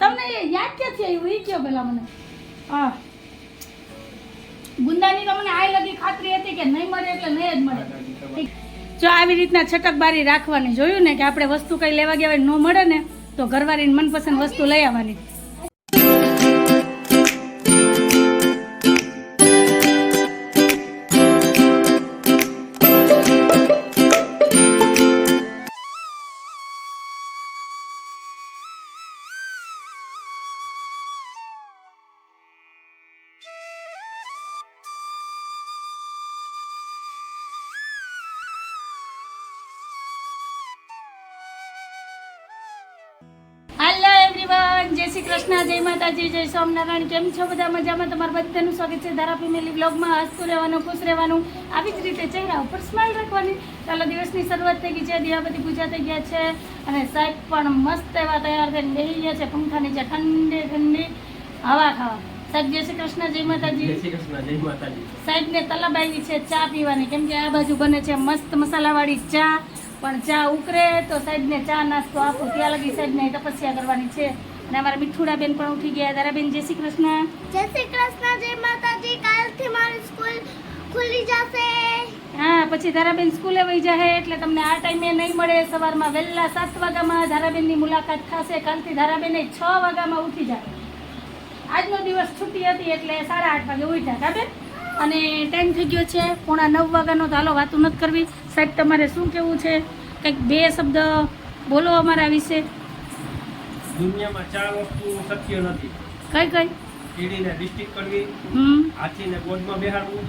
તમને યાદ ક્યાંથી આવ્યું? એ કયો પેલા મને. હા. ગુંદાની તો મને આઈ લગી ખાતરી હતી કે નહીં મળે એટલે નહીં જ મળે. જો આવી રીતના છટકબારી રાખવાની જોયું ને કે આપણે વસ્તુ કઈ લેવા ગયા હોય ન મળે ને તો ઘરવાળીની મનપસંદ વસ્તુ લઈ આવવાની. શ્રી કૃષ્ણ જય માતાજી જય સ્વામિનારાયણ કેમ છો? બધા મજામાં? તમારું બધાનું સ્વાગત છે ધારા ફેમિલી બ્લોગમાં હસતું રહેવાનું ખુશ રહેવાનું આવી જ રીતે ચહેરા ઉપર સ્માઇલ રાખવાની. ચાલો દિવસની શરૂઆત થઈ ગઈ છે. દિવાપતિ પૂજા થઈ ગયા છે અને સાહેબ પણ મસ્ત એવા તૈયાર થઈને બેસી ગયા છે. પંખા નીચે ઠંડી ઠંડી હવા ખાવા. સાહેબ જય શ્રી કૃષ્ણ જય જય માતાજી શ્રી કૃષ્ણ જય માતાજી. સાહેબને તલબ આવી છે ચા પીવાની. કેમ કે આ બાજુ બને છે મસ્ત મસાલાવાળી ચા. પણ ચા ઉકરે તો સાહેબને ચા નાસ્તો આપો. ત્યાં લગી સાહેબને તપસ્યા કરવાની છે. અને અમારા મીઠુડા બેન પણ ઉઠી ગયા. દારાબેન જય શ્રી કૃષ્ણ. જય શ્રી કૃષ્ણ જય માતાજી. કાલથી મારી સ્કૂલ ખુલી જશે. હા પછી ધારાબેન સ્કૂલે વહી જાય એટલે તમને આ ટાઈમે નહીં મળે. સવારમાં વહેલા સાત વાગ્યામાં ધારાબેનની મુલાકાત થશે. કાલથી ધારાબેન છ વાગ્યામાં ઉઠી જાય. આજનો દિવસ છૂટી હતી એટલે સાડા આઠ વાગે ઉઠ્યા કા બેન? અને ટાઈમ થઈ ગયો છે પોણા નવ વાગ્યાનો તો હાલો વાતું નથી કરવી. સાહેબ તમારે શું કેવું છે? કંઈક બે શબ્દ બોલો અમારા વિશે. દુનિયામાં ચાર વસ્તુ શક્ય નથી. કઈ કઈ? કીડીને ડિસ્ટ્રિક્ટ કરવી હાથીને ગોદમાં બેહાડવું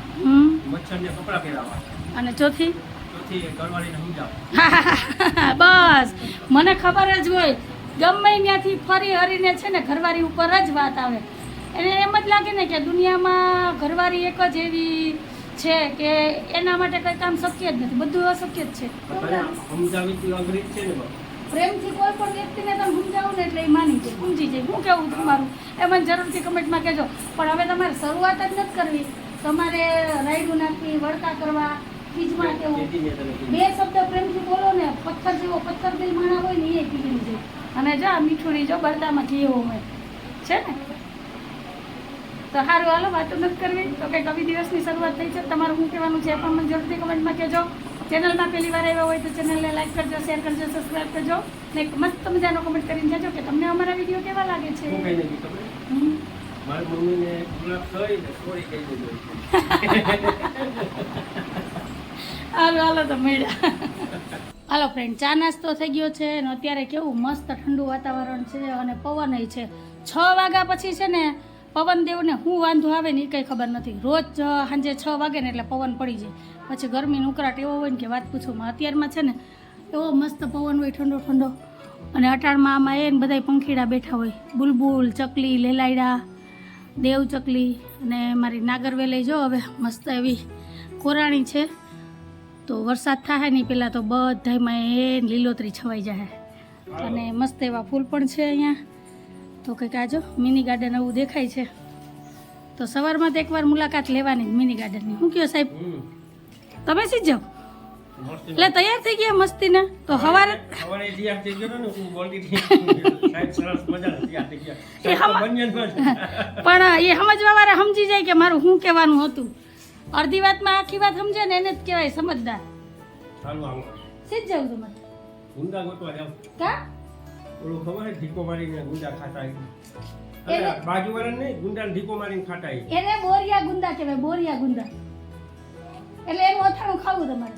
મચ્છરને કપડાં પહેરાવવા. અને ચોથી? ચોથી ઘરવાળીને સમજાવવા બસ. મને ખબર જ હોય ગમે ત્યાંથી ફરી હરીને છે ને ઘરવાળી ઉપર જ વાત આવે. એને એમ જ લાગે ને કે દુનિયામાં ઘરવાળી એક જ એવી છે કે એના માટે કંઈ કામ શક્ય જ નથી. બધું અશક્ય જ છે. સમજાવી અઘરી છે ને. પ્રેમથી કોઈ પણ વ્યક્તિને તમે સમજાવો ને એટલે એ માની જાય સમજી જાય. હું કેવું તમારું? એ મને જરૂરથી કમેન્ટમાં કહેજો. પણ હવે તમારે શરૂઆત જ નથી કરવી. તમારે રાયડું નાખવી વળકા કરવા ખીજમાં કેવું? કીધું. બે શબ્દ પ્રેમથી બોલો ને પથ્થર જેવો પથ્થર દિલ માણા હોય ને એ પીગળી જાય અને જો મીઠુડી જો બરદામાં ઘી હોય. છે ને? તો સારું હાલો વાતો નથી કરવી. તો કંઈક આવી દિવસની શરૂઆત થઈ છે. તમારું શું કહેવાનું છે પણ મને જરૂરથી કમેન્ટમાં કહેજો. ચેનલમાં પહેલી વાર આવ્યા હોય તો ચેનલને લાઈક કરજો શેર કરજો સબસ્ક્રાઈબ કરજો ને એક મસ્ત મજાનો કમેન્ટ કરીને જજો કે તમને અમારા વીડિયો કેવા લાગે છે. શું કહીને કીધું મારી મમ્મીને ગુલાબ થઈ ને સોરી કહી દેજો. હાલો હાલો તો મળ્યા. હાલો ફ્રેન્ડ ચા નાસ્તો થઈ ગયો છે અને અત્યારે કેવું મસ્ત ઠંડુ વાતાવરણ છે અને પવન છે. છ વાગ્યા પછી છે ને પવન દેવને શું વાંધો આવે ને એ કંઈ ખબર નથી. રોજ સાંજે છ વાગે ને એટલે પવન પડી જાય. પછી ગરમીનો ઉકળાટ એવો હોય ને કે વાત પૂછવામાં અત્યારમાં છે ને એવો મસ્ત પવન હોય, ઠંડો ઠંડો. અને અટાણમાં આમાં એ ને બધાય પંખીડા બેઠા હોય. બુલબુલ, ચકલી, લેલાયડા, દેવ ચકલી અને મારી નાગરવેલી જો હવે મસ્ત એવી કોરાણી છે. તો વરસાદ થાય નહીં પહેલાં તો બધામાં એ લીલોતરી છવાઈ જાય અને મસ્ત એવા ફૂલ પણ છે અહીંયા. તો કંઈક આજો મિની ગાર્ડન એવું દેખાય છે. તો સવારમાં તો એકવાર મુલાકાત લેવાની મિની ગાર્ડનની શું કહો સાહેબ? તમે સીધ જાઓ? એટલે તૈયાર થઈ ગયા મસ્તીને? તો સવારે સવારે જે આ થઈ ગયો ને હું બોલતી હતી. સાહેબ સરસ મજા નથી આ જગ્યા એ હમ- પણ એ સમજવા વાળા સમજી જાય કે મારું શું કહેવાનું હતું. અડધી વાતમાં આખી વાત સમજે ને એને જ કહેવાય સમજદાર. સીધ જાઉં તમારે કા? ઓલું ખબર છે ઢીકો મારીને ગુંડા ખાતા અરે બાજુવાળા નહીં ગુંદા ઢીકો મારીને ખાતા એને બોરિયા ગુંદા કહેવાય બોરિયા ગુંડા એટલે એનું અથાણું ખાવું તમારે.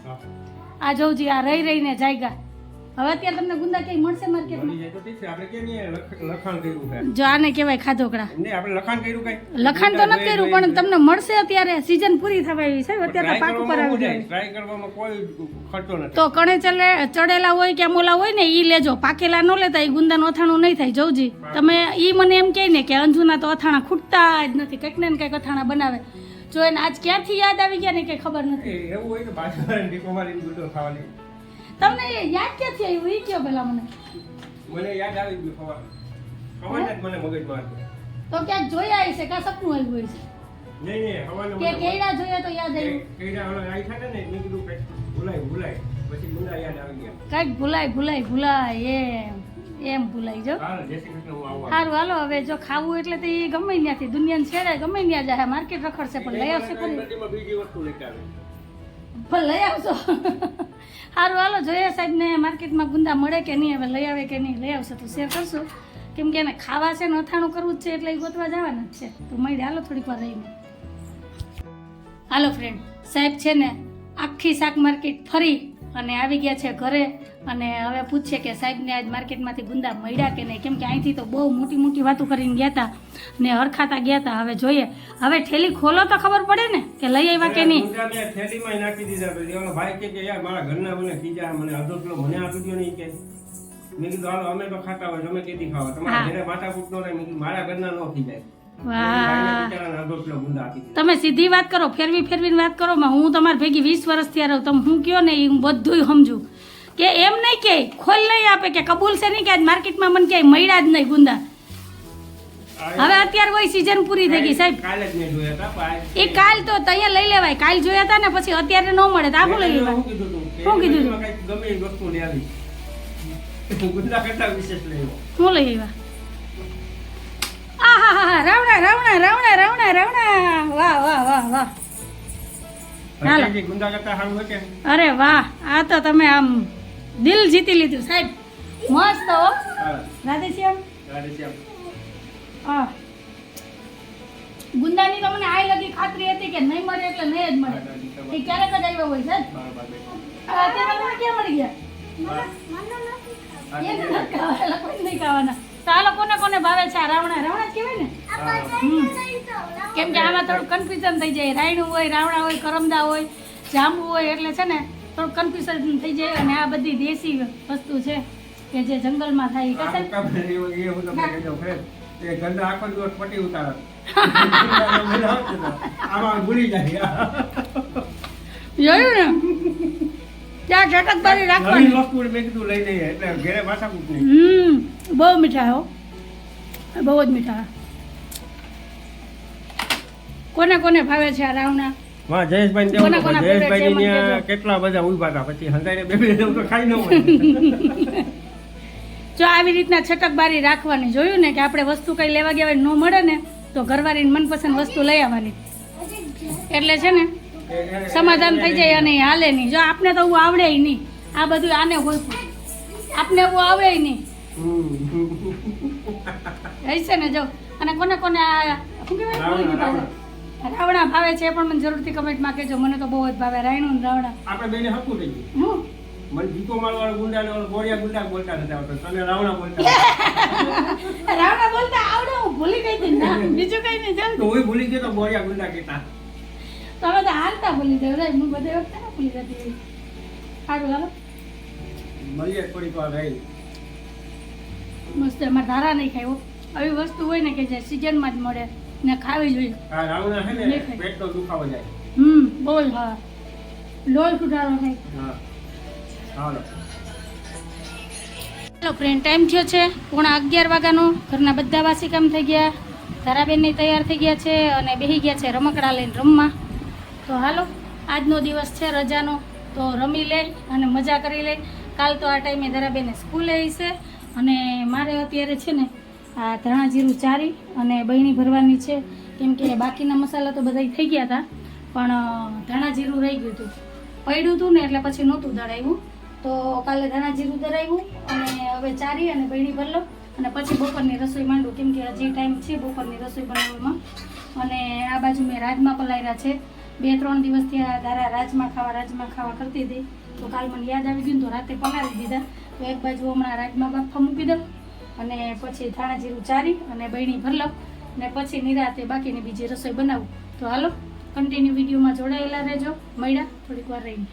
આ જોઉજી આ રહી રહીને જાયગા. હવે અત્યારે તમને ગુંદા ક્યાંય મળશે માર્કેટમાં લખાણ કર્યું જો આને કહેવાય ખાધોકડા. લખાણ કર્યું કઈ? લખાણ તો નથી કર્યું પણ તમને મળશે અત્યારે. સીઝન પૂરી થવા આવી છે. અત્યારે તો પાક ઉપર આવી જાય. ટ્રાય કરવામાં કોઈ ખર્ચો નથી. તો કણે ચલે ચડેલા હોય કે મોલા હોય ને ઈ લેજો. પાકેલા ન લેતા એ ગુંદાનું અથાણું નહીં થાય. જોઉજી તમે ઈ મને એમ કહે ને કે અંજુના તો અથાણા ખૂટતા જ નથી. કંઈક ને કંઈક અથાણા બનાવે. જો એને આજ ક્યાંથી યાદ આવી ગયા ને કંઈ ખબર નથી. એવું હોય તો તમને યાદ ક્યાંથી આવ્યું? ઈ કયો પેલા મને. મને યાદ આવી ગયું ખબર ખબર જ મને મગજમાં હતું. તો ક્યાંક જોયા હશે કા સપનું આવ્યું હશે છે? નહીં નહીં હવાને કે કેડા જોયા તો યાદ આવ્યું? કેડા ઓલા આઈ થાય ને મેં કીધું કઈ ભૂલાય ભૂલાય. પછી ગુંદા યાદ આવી ગયા. કાંઈક ભૂલાય ભૂલાય ભૂલાય એમ એમ ભૂલાઈ જો. આવું સારું હાલો હવે જો ખાવું એટલે તો એ ગમે ત્યાંથી દુનિયાને છેડે ગમે ત્યાં જાય. માર્કેટ રખડશે પણ લઈ આવશે ખરી. પણ લઈ આવશો સારું હાલો, જોઈએ સાહેબને માર્કેટમાં ગુંદા મળે કે નહીં, હવે લઈ આવે કે નહીં, લઈ આવશે તો શેર કરશું. કેમ કે એને ખાવા છે ને અથાણું કરવું જ છે એટલે એ ગોતવા જવાના જ છે. તો મળી હાલો, થોડીક વાર રહીને. હાલો ફ્રેન્ડ સાહેબ છે ને આખી શાક માર્કેટ ફરી અને આવી ગયા છે ઘરે. અને હવે પૂછશે કે સાહેબને આજ માર્કેટમાંથી ગુંદા મળ્યા કે નહીં? કેમ કે અહીંથી તો બહુ મોટી મોટી વાતો કરીને ગયા હતા ને હરખાતા ગયા હતા હવે જોઈએ. હવે ઠેલી ખોલો તો ખબર પડે ને કે લઈ આવ્યા કે નહીં? થેલીમાં નાખી દીધા ભાઈ કે કે યાર મારા ઘરના મને ખીજા મને અડધો કિલો મને આપી દો નહીં કે મેં કીધું હાલો અમે તો ખાતા હોય અમે કેદી ખાવા. તમારા ઘરે માથાકૂટ ન રહે મેં કીધું મારા ઘરના ન વાહ તમે સીધી વાત કરો ફેરવી ફેરવીને વાત કરો માં હું તમારી ભેગી વીસ વર્ષથી આ રહું તમે હું કયો ને હું બધુંય સમજુ. કે એમ નહીં કે ખોલ નહીં આપે કે કબૂલ છે નહીં કે આજ માર્કેટમાં મને ક્યાંય મળ્યા જ નહીં ગુંદા. હવે અત્યારે કોઈ સિઝન પૂરી થઈ ગઈ સાહેબ. એ કાલ તો ત્યાં લઈ લેવાય કાલ જોયા હતા ને પછી અત્યારે ન મળે તો આખું લઈ લેવાય. શું કીધું તું? શું. હું લઈ આવ્યા? આ હા હા હા રાવણા રાવણા રાવણા રાવણા રાવણા. વાહ વાહ વાહ વાહ. હાલો. અરે વાહ આ તો તમે આમ દિલ જીતી લીધું સાહેબ. મસ્ત હો. રાધેશ્યામ. રાધેશ્યામ. હા. ગુંદાની તો મને આઈ લગી ખાતરી હતી કે નહીં મળે એટલે નહીં જ મળે. એ ક્યારેક જ આવ્યો હોય સાહેબ? અત્યારે મને ક્યાં મળી ગયા. નથી ખાવાના, કોઈ કોને તો આ લોકોને કોને ભાવે છે? આ રાવણા રાવણા કહેવાય ને? કેમ કે આમાં થોડું કન્ફ્યુઝન થઈ જાય. રાયણું હોય રાવણા હોય કરમદા હોય જાંબુ હોય એટલે છે ને થોડું કન્ફ્યુઝન થઈ જાય અને આ બધી દેશી વસ્તુ છે કે જે જંગલમાં થાય. એ ગંદા આખો દિવસ પટી ઉતારે. આમાં ભૂલી જાય. જોયું ને? ત્યાં ચટકબારી નવી રાખવાની વસ્તુ મેં કીધું લઈ જઈએ એટલે ઘરે માથા નહીં હમ બહુ મીઠા હો. બહુ જ મીઠા. કોને કોને ભાવે છે આ રાવણા? માં જયેશભાઈ દેવું જયેશભાઈ favourite છે મને ત્યાં કહેજો. કેટલા બધા ઊભા હતા પછી હંધાઈને બે બે તો ખાઈ ન હોય. જો આવી રીતના છટકબારી રાખવાની જોયું ને કે આપણે વસ્તુ કઈ લેવા ગયા ન મળે ને તો ઘરવાળીની મનપસંદ વસ્તુ લઈ આવવાની. એટલે છે ને સમાધાન થઈ જાય અને હાલે નહીં. જો આપને તો હું આવડે નહીં. આ બધું આને હોય પણ. આપને એવું આવડે નહીં. હશે ને જો. અને કોને કોને આ શું કહેવાય? રાવણા ભાવે છે પણ મને જરૂરથી કમેન્ટમાં કહેજો. મને તો બહુ જ ભાવે. રાયણું રાવણા. આપણે બેને હકું થઈ ગયું. હું? મને ભીકો મારવાળો ગુંડા ને ઓલો ગુંડા બોલતા નથી આવડતા. તને રાવણા બોલતા. રાવણા બોલતા આવડે હું ભૂલી ગઈ હતી ના. બીજું કઈ નહીં તો હું ભૂલી ગયો તો ગોળિયા ગુંડા કહેતા. તમે તો હાલતા ભૂલી જાવ રે હું બધે વખતે ના ભૂલી જતી. સારું હાલો. મળીએ થોડીક વાર રહી. મસ્ત એમાં ધારા નહીં ખાયો આવી વસ્તુ હોય ને કે જે સિઝનમાં જ મળે ને ખાવી જોઈએ. હા રાવણા હે ને. પેટનો દુખાવો જાય. હમ બોલ હા. લોહી સુધારો થાય હા. હાલો. હેલો ફ્રેન્ડ ટાઈમ થયો છે પોણા અગિયાર વાગ્યાનો. ઘરના બધા વાસી કામ થઈ ગયા. ધારાબેનની તૈયાર થઈ ગયા છે અને બેહી ગયા છે રમકડા લઈને રમવા. તો હાલો, આજનો દિવસ છે રજાનો. તો રમી લે અને મજા કરી લે. કાલ તો આ ટાઈમે ધરાબેને સ્કૂલે હશે અને મારે અત્યારે છે ને આ ધાણા જીરું ચારી અને બહેણી ભરવાની છે. કેમ કે બાકીના મસાલા તો બધા થઈ ગયા હતા પણ ધાણા જીરું રહી ગયું હતું. પડ્યું હતું ને એટલે પછી નહોતું દળાવ્યું. તો કાલે ધાણા જીરું દળાવ્યું અને હવે ચારી અને બહેણી ભરલો અને પછી બપોરની રસોઈ માંડું. કેમ કે હજી ટાઈમ છે બપોરની રસોઈ બનાવવામાં. અને આ બાજુ મેં રાજમા પલાયરા છે. બે ત્રણ દિવસથી આ દારા રાજમા ખાવા રાજમા ખાવા કરતી હતી. તો કાલ મને યાદ આવી ગયું તો રાતે પલાળી દીધા. તો એક બાજુ હમણાં રાજમા બાફા મૂકી દઉં અને પછી ધાણા જીરું ચારી અને બહેણી ભરલો ને પછી નિરાતે બાકીની બીજી રસોઈ બનાવું. તો હાલો કન્ટિન્યુ વિડીયોમાં જોડાયેલા રહેજો. મળ્યા, થોડીક વાર રહીને.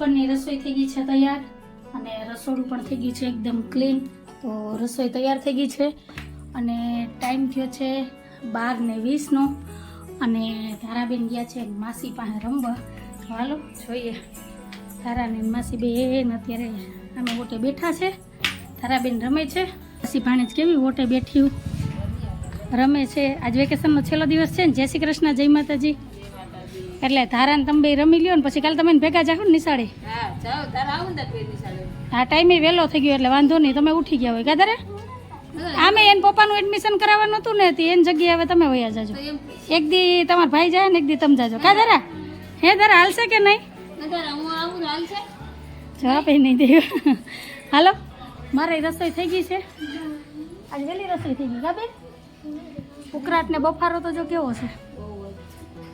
બપોરની રસોઈ થઈ ગઈ છે તૈયાર અને રસોડું પણ થઈ ગયું છે એકદમ ક્લીન તો રસોઈ તૈયાર થઈ ગઈ છે અને ટાઈમ થયો છે બાર ને વીસનો અને ધારાબેન ગયા છે માસી પાસે રમવા. હાલો જોઈએ. તારાને માસી બેન અત્યારે અમે ઓટે બેઠા છે. તારાબેન રમે છે. માસી ભાણેજ કેવી ઓટે બેઠી રમે છે. આજ વેકેશનનો છેલ્લો દિવસ છે ને. જય શ્રી કૃષ્ણ, જય માતાજી. એટલે ધારાને તમે બે રમી લ્યો ને પછી કાલે તમે ભેગા જાઓ ને નિશાળે. હા ટાઈમે વહેલો થઈ ગયો એટલે વાંધો નહીં તમે ઉઠી ગયા હોય કાદરે આમે એને પપ્પાનું એડમિશન કરાવવાનું હતું ને તે એની જગ્યાએ હવે તમે વયા જાજો. એક દી તમારા ભાઈ જાય ને એક દી તમે જાજો. કા તારા હે તારા હાલશે કે નહીં? જવાબ એ નહીં દે હાલો મારે રસોઈ થઈ ગઈ છે. આજે વહેલી રસોઈ થઈ ગઈ કા ઉકરાટ ને બફારો તો જો કેવો છે.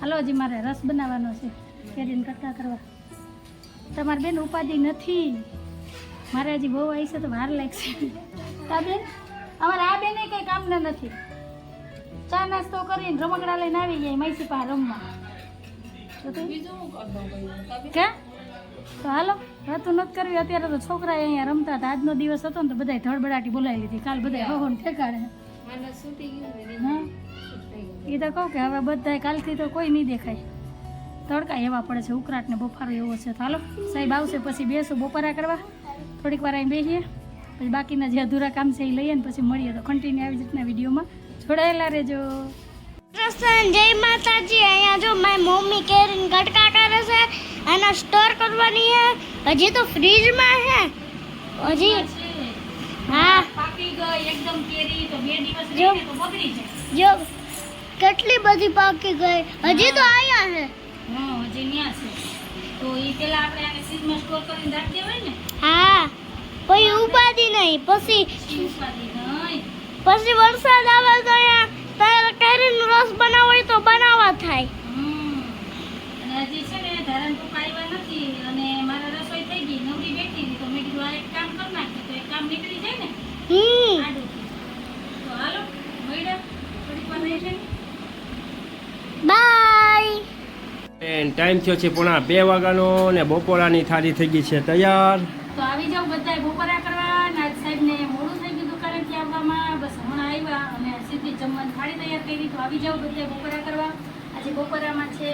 હાલો હજી મારે રસ બનાવવાનો છે. કેરીને કટકા કરવા. તમારી બેન ઉપાધિ નથી. મારે હજી બહુ આવી છે તો વાર લાગશે. તા બેન અમારે આ બેને કંઈ કામના નથી. ચા નાસ્તો કરીને રમકડા લઈને આવી જાય મૈસી પા રમવા. કે? તો હાલો રતું નથી કરવી. અત્યારે તો છોકરા અહીંયા રમતા હતા. આજનો દિવસ હતો ને તો બધાય ધડબડાટી બોલાવી લીધી. કાલ બધા હહોન ઠેકાડે હા? એ તો કહું કે હવે બધાય કાલથી તો કોઈ નહીં દેખાય. તડકા એવા પડે છે ઉકરાટ ને બફારો એવો છે. તો હાલો સાહેબ આવશે પછી બેસું બપોરા કરવા. થોડીક વાર અહીં બેસીએ પછી બાકીના જે અધૂરા કામ છે એ લઈએ ને પછી મળીએ. તો કન્ટિન્યુ આવી રીતના વિડીયોમાં. જોડાયેલા રહેજો. કૃષ્ણ જય માતાજી. અહીંયા જો મારી મમ્મી કેરીને ગટકા કરે છે આના સ્ટોર કરવાની છે. હજી તો ફ્રીજમાં છે. હજી હા પાકી ગઈ એકદમ કેરી તો બે દિવસ રહી તો બગડી જાય. જો કેટલી બધી પાકી ગઈ? હજી તો આયા છે. હા હજી ન્યા છે. તો એ પેલા આપણે આને ફ્રીજમાં સ્ટોર કરીને રાખી દેવાય ને? હા. પછી ઉપાધી નહીં. પછી પછી નહીં? પછી વરસાદ આવે તો ત્યારે તારે કેરીનો રસ બનાવવો હોય તો બનાવવા થાય. અને હજી છે ને ધારણ તો પાડવા નથી અને મારા રસોઈ થઈ ગઈ. નવરી બેઠી હતી તો મેં કીધું આ એક કામ કર નાખી તો એક કામ નીકળી જાય ને? હમ. તો હાલો મળ્યા. થોડીક વાર રહી. બાય ટાઈમ થયો છે પોણા બે વાગ્યાનો ને બપોરાની થાળી થઈ ગઈ છે તૈયાર. તો આવી જાવ બધાય બપોરા કરવા ને આજ સાહેબને મોડું થઈ ગયું દુકાનેથી આવવામાં. બસ હમણાં આવ્યા અને સીધી જમવાની થાળી તૈયાર કરી. તો આવી જાવ બધાય બપોરા કરવા. આજે બપોરામાં છે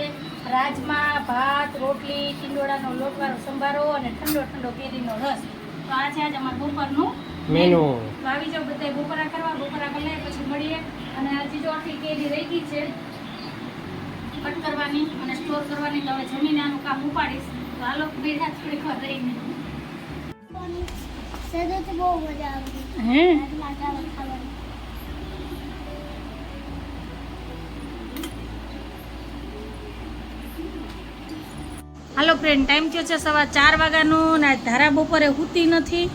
રાજમા ભાત રોટલી ટીંડોળાનો લોટવાળો સંભારો અને ઠંડો ઠંડો કેરીનો રસ. તો આ છે આજે અમારું બપોરનું મેનુ તો આવી જાવ બધાય બપોરા કરવા. બપોરા કરી પછી મળીએ. અને આ ચીજો આખી કેરી રહી ગઈ છે કટ કરવાની અને સ્ટોર કરવાની તો હવે જમીને આનું કામ ઉપાડીશ. તો હાલો બેઠા થોડીક વાર રહીને. બહુ મજા આવી હે? ખાવાની. હાલો ફ્રેન્ડ ટાઈમ થયો છે સવા ચાર વાગ્યાનો ને ધારા બપોરે સૂતી નથી.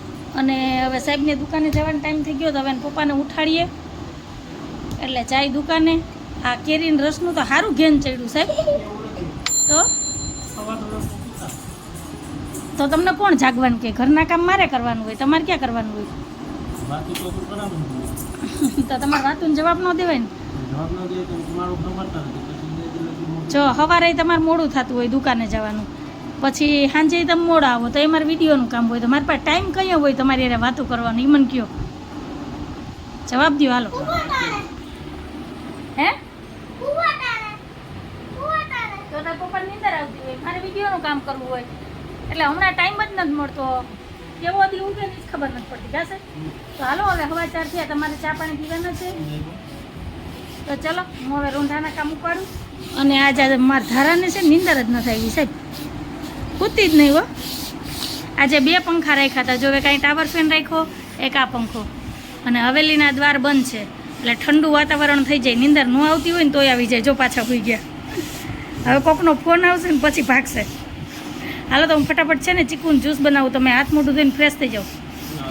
અને હવે સાહેબની દુકાને જવાનો ટાઈમ થઈ ગયો તો હવે પપ્પાને ઉઠાડીએ. એટલે જાય દુકાને. આ કેરીન રસનું તો સારું ઘેન ચડ્યું સાહેબ તો? તો તમને કોણ જાગવાનું કે ઘરના કામ મારે કરવાનું હોય? તમારે ક્યાં કરવાનું હોય? તો તમારે વાતું જવાબ ન દેવાય ને? જો સવારે તમારે મોડું થતું હોય દુકાને જવાનું. પછી સાંજે તમે મોડા આવો તો એ મારે વિડીયોનું કામ હોય. તો મારી પાસે ટાઈમ કયો હોય તમારી એને વાતો કરવાનું? એ મને કયો. જવાબ દો હાલો હે કુવા તારે કુવા તારે તો તારા પપ્પા નીંદર આવતી હોય મારે વિડીયોનું કામ કરવું હોય. એટલે હમણાં ટાઈમ જ નથી મળતો. કેવો દી ઊંઘે ની ખબર નથી પડતી. જાશે? તો હાલો, હવે હવા ચાર થયા. તમારે ચા પાણી પીવાના છે? તો ચલો, હું હવે રૂંધાના કામ ઉપાડું. અને આજે મારા ધારાને છે નીંદર જ નથી આવી સાહેબ. કૂતી જ નહીં, હો. આજે બે પંખા રાખ્યા હતા. જો હવે કાંઈ ટાવર ફેન રાખ્યો, એક આ પંખો. અને હવેલીના દ્વાર બંધ છે. એટલે ઠંડુ વાતાવરણ થઈ જાય. નીંદર ન આવતી હોય ને તોય આવી જાય, જો પાછા હોઈ ગયા. હવે કોકનો ફોન આવશે ને પછી ભાગશે. હાલો તો હું ફટાફટ છે ને ચીકુનું જ્યુસ બનાવું તમે હાથ મોઢું ધોઈને ફ્રેશ થઈ જાઓ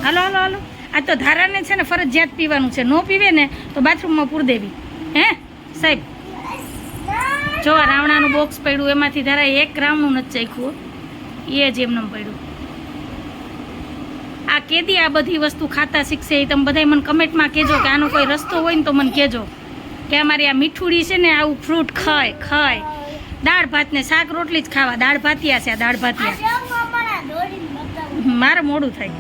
હાલો હાલો હાલો. આ તો ધારાને છે ને ફરજિયાત પીવાનું છે. ન પીવે ને તો બાથરૂમમાં પૂર દેવી. હે? સાહેબ જો આ રાવણાનું બોક્સ પડ્યું એમાંથી ધારા એક રાવણું નથી ચાખ્યું એ જ એમને પડ્યું. આ કેદી આ બધી વસ્તુ ખાતા શીખશે એ તમે બધાય મને કમેન્ટમાં કહેજો કે આનો કોઈ રસ્તો હોય ને તો મને કહેજો. કે અમારી આ મીઠુડી છે ને આવું ફ્રૂટ ખાય ખાય. દાળ ભાત ને શાક રોટલી જ ખાવા. દાળ ભાતિયા છે આ દાળ ભાતિયા. મારે મોડું થાય.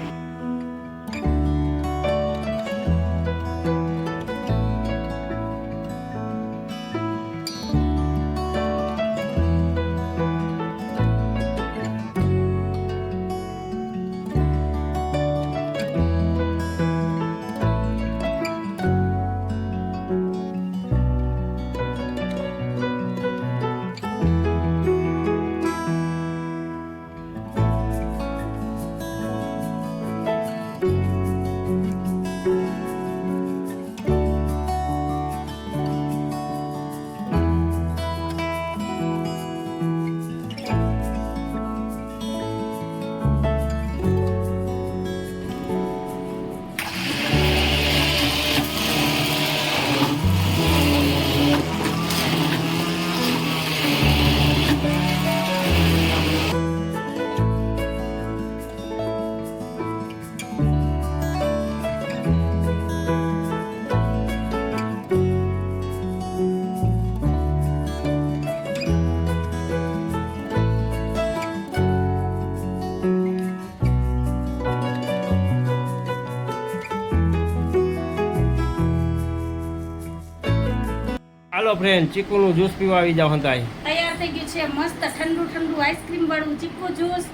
હાલો ફ્રેન્ડ ચીકુનું જ્યુસ પીવા આવી જાવ હંતાઈ. તૈયાર થઈ ગયું છે મસ્ત ઠંડુ ઠંડુ આઈસ્ક્રીમ વાળું ચીકુ જ્યુસ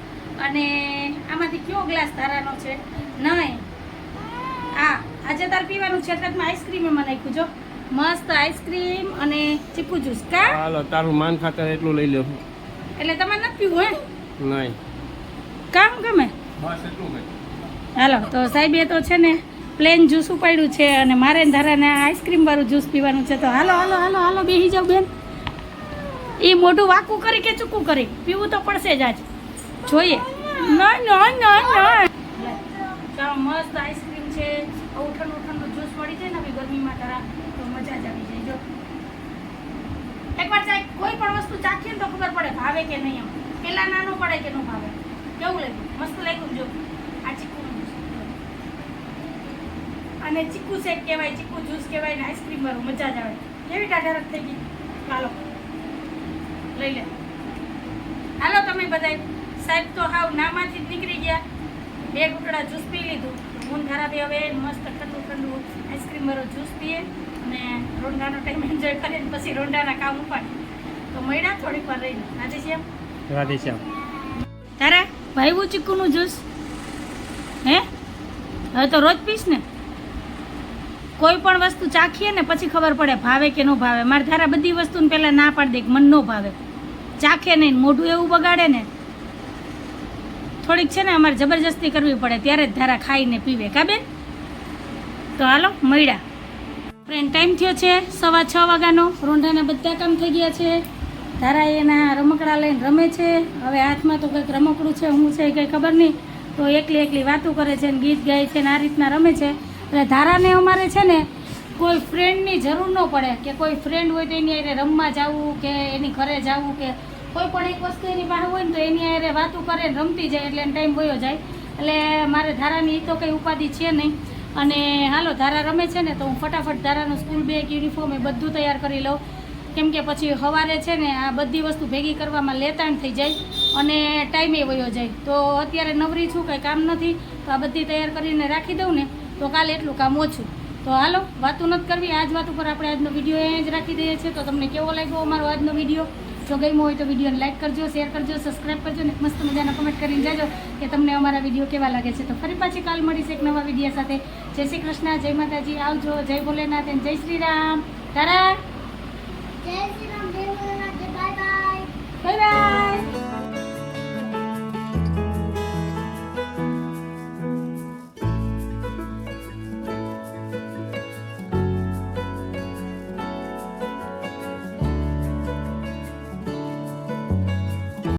અને આમાંથી કયો ગ્લાસ તારાનો છે? નહીં. આ આજે તાર પીવાનું છે એટલે મેં આઈસ્ક્રીમ એમાં નાખ્યું. જો મસ્ત આઈસ્ક્રીમ અને ચીકુ જ્યુસ કા? હાલો તારું માન ખાતર એટલું લઈ લ્યો એટલે તમારે નથી પીવું હે? નહીં. કામ ગમે? બસ એટલું હાલો તો સાહેબ એ તો છે ને પ્લેન જ્યુસ ઉપાડ્યું છે અને મારે ધારાને આઈસ્ક્રીમ વાળું જ્યુસ પીવાનું છે. તો હાલો હાલો હાલો હાલો બેસી જાઓ બેન. એ મોઢું વાકું કરી કે ચૂકું કરી? પીવું તો પડશે જ આજ. જોઈએ. ના ના ના ના મસ્ત આઈસ્ક્રીમ છે. આવું ઠંડુ જ્યુસ મળી જાય ને ગરમીમાં તારા, તો મજા જ આવી જાય. જો. એકવાર ચાય કોઈ પણ વસ્તુ ચાખીએ ને તો ખબર પડે ભાવે કે નહીં એમ. પેલા નાનું પડે કે ન ભાવે. કેવું લાગ્યું? મસ્ત લાગ્યું જો આ ચીકુનું જ્યુસ અને ચીકુ શેક કહેવાય ચીકુ જ્યુસ કહેવાય ને આઈસ્ક્રીમ વાળું મજા જ આવે. કેવી ટાઢારક થઈ ગઈ? ચાલો લઈ લે. હાલો તમે બધા સાહેબ તો હાવ નામાંથી જ નીકળી ગયા. બે ઘૂંટડા જ્યુસ પી લીધું. મૂન ધારા બી હવે મસ્ત ઠંડુ ઠંડુ આઈસ્ક્રીમ વાળો જ્યુસ પીએ અને રોંડાનો ટાઈમ એન્જોય કરીને પછી રોંડાના કામ ઉપાડીએ. તો મળ્યા થોડીક વાર રહીને. આજે છે એમ રાધે શ્યામ તારા ભાઈવું ચીકુનું જ્યુસ? હે? હવે તો રોજ પીશ ને. કોઈ પણ વસ્તુ ચાખીએ ને પછી ખબર પડે ભાવે કે ન ભાવે. મારે ધારા બધી વસ્તુને પહેલાં ના પાડી દે મન ન ભાવે. ચાખે નહીં મોઢું એવું બગાડે ને. થોડીક છે ને અમારે જબરજસ્તી કરવી પડે, ત્યારે જ ધારા ખાઈને પીવે. કા બેન? તો હાલો, મળ્યા. ફ્રેન્ડ ટાઈમ થયો છે સવા છ વાગ્યાનો. રોંઢાના બધા કામ થઈ ગયા છે. ધારા એના રમકડા લઈને રમે છે. હવે હાથમાં તો કંઈક રમકડું છે, હું છે કંઈ ખબર નહીં. તો એકલી એકલી વાતો કરે છે ને ગીત ગાય છે ને આ રીતના રમે છે. એટલે ધારાને અમારે છે ને કોઈ ફ્રેન્ડની જરૂર ન પડે કે કોઈ ફ્રેન્ડ હોય તો એની હારે રમવા જવું કે એની ઘરે જવું કે કોઈ પણ એક વસ્તુ એની પાસે હોય ને તો એની હારે વાતો કરે ને રમતી જાય એટલે ટાઈમ વયો જાય. એટલે મારે ધારાની એ તો કંઈ ઉપાધિ છે નહીં. અને હાલો, ધારા રમે છે ને તો હું ફટાફટ ધારાનું સ્કૂલ બેગ યુનિફોર્મ એ બધું તૈયાર કરી લઉં. કેમ કે પછી સવારે છે ને આ બધી વસ્તુ ભેગી કરવામાં લેતાણ થઈ જાય અને ટાઈમે વયો જાય. તો અત્યારે નવરી છું, કંઈ કામ નથી, તો આ બધી તૈયાર કરીને રાખી દઉં ને. તો કાલે એટલું કામ ઓછું. તો હાલો વાતો નથી કરવી. આજ વાત ઉપર આપણે આજનો વીડિયો એ જ રાખી દઈએ છીએ. તો તમને કેવો લાગ્યો અમારો આજનો વીડિયો? જો ગમ્યો હોય તો વિડીયોને લાઇક કરજો શેર કરજો સબસ્ક્રાઈબ કરજો અને મસ્ત મજાના કમેન્ટ કરીને જાજો કે તમને અમારા વીડિયો કેવા લાગે છે. તો ફરી પાછી કાલ મળીશ એક નવા વિડીયા સાથે. જય શ્રી કૃષ્ણ જય માતાજી. આવજો જય ભોલેનાથ અને જય શ્રી રામ. તારા. જય શ્રી રામ જય Bholenath bye bye. Bye bye.